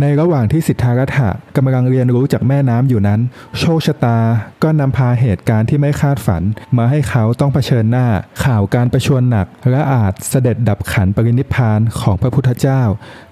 ในระหว่างที่สิทธารัฐะกำลังเรียนรู้จากแม่น้ำอยู่นั้น โชคชะตาก็นำพาเหตุการณ์ที่ไม่คาดฝัน มาให้เขาต้องเผชิญหน้า ข่าวการประชวรหนัก และอาจเสด็จดับขันปรินิพานของพระพุทธเจ้า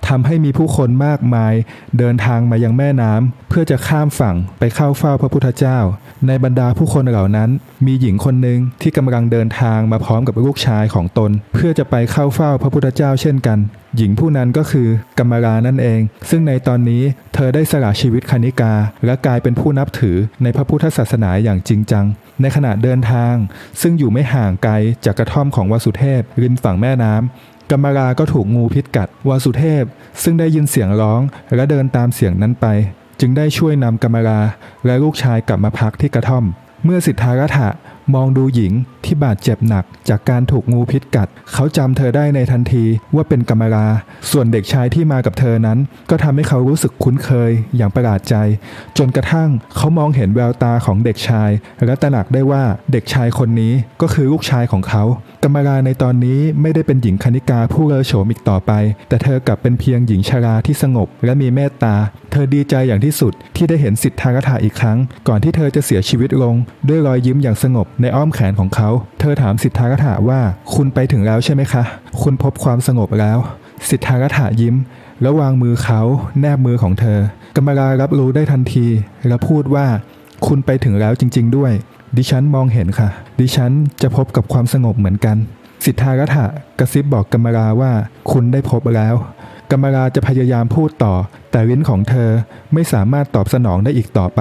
ทำให้มีผู้คนมากมาย เดินทางมายังแม่น้ำเพื่อจะข้ามฝั่งไปเข้าเฝ้าพระพุทธเจ้า ในบรรดาผู้คนเหล่านั้น มีหญิงคนหนึ่งที่กำลังเดินทางมาพร้อมกับลูกชายของตน เพื่อจะไปเข้าเฝ้าพระพุทธเจ้าเช่นกัน หญิงผู้นั้นก็คือกัมมารานั่นเอง ซึ่งในในตอนนี้เธอได้สละชีวิตคณิกา และกลายเป็นผู้นับถือในพระพุทธศาสนาอย่างจริงจัง ในขณะเดินทาง ซึ่งอยู่ไม่ห่างไกลจากกระท่อมของวสุเทพริมฝั่งแม่น้ำกัมมาราก็ถูกงูพิษกัดวสุเทพ ซึ่งได้ยินเสียงร้องและเดินตามเสียงนั้นไป จึงได้ช่วยนำกัมมาราและลูกชายกลับมาพักที่กระท่อม เมื่อสิทธารัฐะ มองดูหญิงที่บาดเจ็บหนักจากการถูกงูพิษกัด เขาจำเธอได้ในทันทีว่าเป็นกัมมรา ส่วนเด็กชายที่มากับเธอนั้น ก็ทำให้เขารู้สึกคุ้นเคยอย่างประหลาดใจ จนกระทั่งเขามองเห็นแววตาของเด็กชาย และตระหนักได้ว่าเด็กชายคนนี้ก็คือลูกชายของเขากัมมาราในตอนนี้ไม่ได้เป็นหญิงคณิกาผู้เลอโฉมอีกต่อไป แต่เธอกลับเป็นเพียงหญิงชราที่สงบ และมีเมตตา เธอดีใจอย่างที่สุดที่ได้เห็นสิทธารัฐาอีกครั้ง ก่อนที่เธอจะเสียชีวิตลง ด้วยรอยยิ้มอย่างสงบในอ้อมแขนของเขา เธอถามสิทธารัฐาว่า คุณไปถึงแล้วใช่ไหมคะ คุณพบความสงบแล้ว สิทธารัฐายิ้มแล้ววางมือเขาแนบมือของเธอกัมมรารับรู้ได้ทันที และพูดว่า คุณไปถึงแล้วจริง ๆ ด้วย ดิฉันมองเห็นค่ะ ดิฉันจะพบกับความสงบเหมือนกัน สิทธารัฐะกระซิบบอกกัมมาราว่าคุณได้พบแล้วกัมมาราจะพยายามพูดต่อ แต่ลิ้นของเธอไม่สามารถตอบสนองได้อีกต่อไป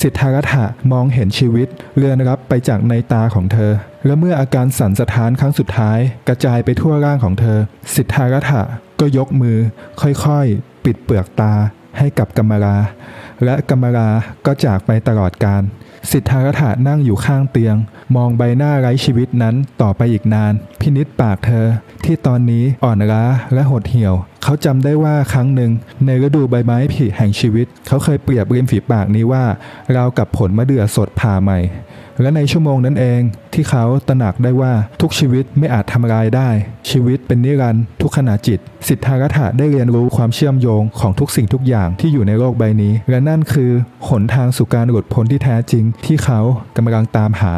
สิทธารัฐะมองเห็นชีวิตเรือนรับไปจากในตาของเธอ และเมื่ออาการสั่นสะท้านครั้งสุดท้าย กระจายไปทั่วร่างของเธอ สิทธารัฐะก็ยกมือ ค่อยๆ ปิดเปลือกตา ให้กับกมมาราและกมมาราก็จากไปตลอดการ สิทธารัฐะนั่งอยู่ข้างเตียง มองใบหน้าไร้ชีวิตนั้นต่อไปอีกนาน พินิษปากเธอ ที่ตอนนี้อ่อนล้าและหดเหี่ยวเขาจำได้ว่าครั้งหนึ่งในฤดูใบไม้ผลิแห่งชีวิต เขาเคยเปรียบริมฝีปากนี้ว่า ราวกับผลมะเดื่อสดผ่าใหม่ และในชั่วโมงนั้นเองที่เขาตระหนักได้ว่าทุกชีวิตไม่อาจทำลายได้ ชีวิตเป็นนิรันดร์ทุกขณะจิต สิทธารัฐะได้เรียนรู้ความเชื่อมโยงของทุกสิ่งทุกอย่างที่อยู่ในโลกใบนี้ และนั่นคือหนทางสู่การหลุดพ้นที่แท้จริงที่เขากำลังตามหา